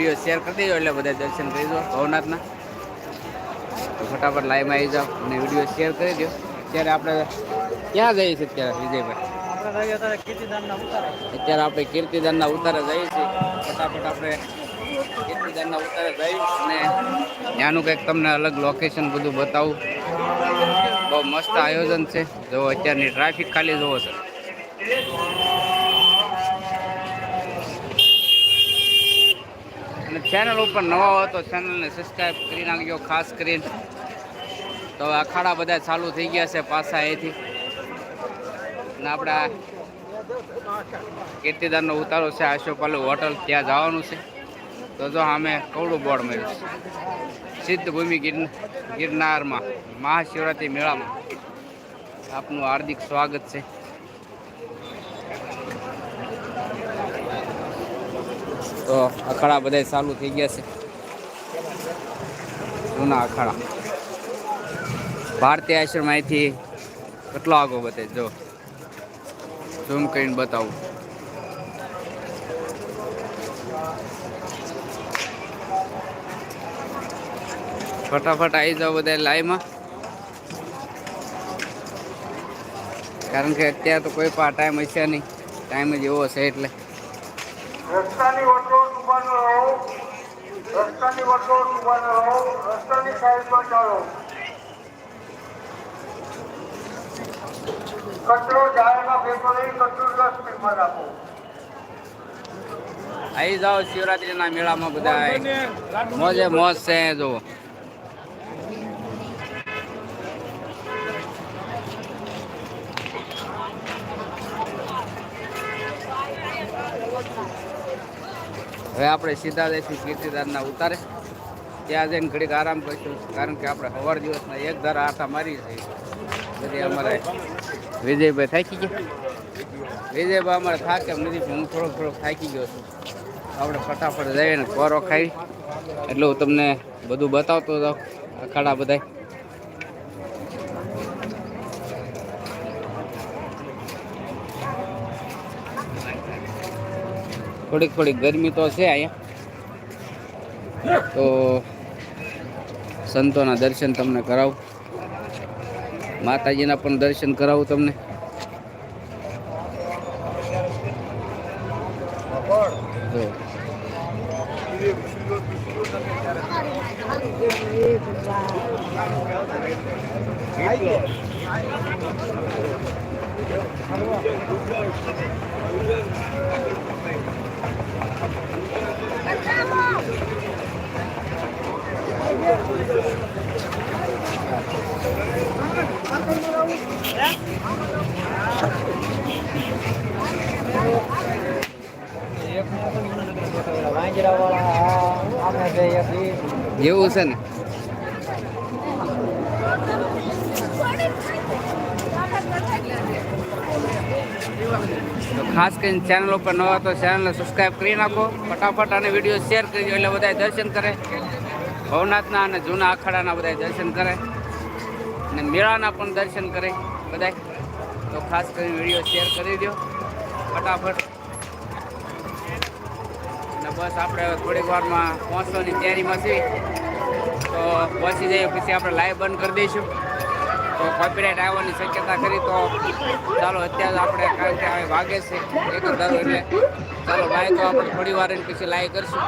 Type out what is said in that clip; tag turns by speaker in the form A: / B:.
A: Video share કરી દેજો એટલે બધા દર્શન કરી દો ભવનાથના. તો ફટાફટ લાઈવમાં આવી જાઓ અને વીડિયો શેર કરી દો. અત્યારે આપણે ક્યાં જઈએ છીએ અત્યારે વિજયભાઈ? અત્યારે આપણે કીર્તિદાનના ઉતારે જઈએ છીએ. ફટાફટ આપણે કીર્તિદાનના ઉતારે જઈએ અને ત્યાંનું કંઈક તમને અલગ લોકેશન બધું બતાવું. બહુ મસ્ત આયોજન છે. જો અત્યારની ટ્રાફિક ખાલી જોવો છે. ચેનલ ઉપર નવા હોય તો ચેનલને સબસ્ક્રાઈબ કરી નાખજો, ખાસ કરીને. તો અખાડા બધા ચાલુ થઈ ગયા છે પાછા અહીંથી. અને આપણે કીર્તિદારનો ઉતારો છે, આશોપાલુ હોટલ, ત્યાં જવાનું છે. તો જો સામે કવડું બોર્ડ મળ્યું છે. સિદ્ધ ભૂમિ ગિર, ગિરનારમાં, મહાશિવરાત્રિ મેળામાં. આપનું હાર્દિક સ્વાગત છે. તો અખાડા બધા ચાલુ થઈ ગયા છે. જૂના અખાડા. ભારતીય આશ્રમ અહીંથી કેટલો આગો બતાવે જો. ઝૂમ કરીને બતાવું. ફટાફટ આવી જાઓ બધા લાઈમાં કારણ કે અત્યારે તો કોઈ પણ ટાઈમ હશે નહીં. ટાઈમ જ એવો છે એટલે.
B: રસ્તાની વચ્ચો ઊભા ન રહો રસ્તાની વચ્ચો ઊભા ન રહો રસ્તાની સાઈડમાં ચાલો. કચરો જાહેરમાં ફેંકો નહીં કચરો ડસ્ટબિનમાં રાખો.
A: આવી જાઓ શિવરાત્રીના મેળામાં બધા મોજે મોજ છે જો હવે આપણે સીધા જઈશું કીર્તિદારના ઉતારે. ત્યાં જઈને ઘડીક આરામ કરીશું, કારણ કે આપણે સવાર દિવસના એક ધારા આટા મારી છે બધી અમારે વિજયભાઈ થાકી ગયા. વિજયભાઈ અમારે થાકે નથી હું થોડોક થોડોક થાકી ગયો છું. આપણે ફટાફટ જઈને કોરો ખાઈ. એટલે હું તમને બધું બતાવતો હતો અખાડા બધાય. થોડીક થોડીક ગરમી તો છે અહીંયા. તો સંતોના દર્શન તમને કરાવું. માતાજીના પણ દર્શન કરાવું તમને. જો.
C: વાંજરાવાળા
A: એવું છે ને? તો ખાસ કરીને ચેનલ ઉપર નવા તો ચેનલને સબસ્ક્રાઈબ કરી નાખો. ફટાફટ અને વીડિયો શેર કરજો, એટલે બધા દર્શન કરે. ભવનાથના અને જૂના અખાડાના બધા દર્શન કરે. અને મેળાના પણ દર્શન કરે બધા તો ખાસ કરીને વીડિયો શેર કરી દો ફટાફટ. અને બસ આપણે થોડીક વારમાં પહોંચવાની તૈયારીમાં છીએ. તો પહોંચી જઈએ, પછી આપણે લાઈવ બંધ કરી દઈશું. તો કોપીરાઇટ આવવાની શક્યતા કરી તો ચાલો, અત્યારે આપણે કારણ કે હવે વાગે છે, એક ધારો એટલે ચાલો લાઈવ તો આપણે થોડી વાર પછી લાઈવ કરશું.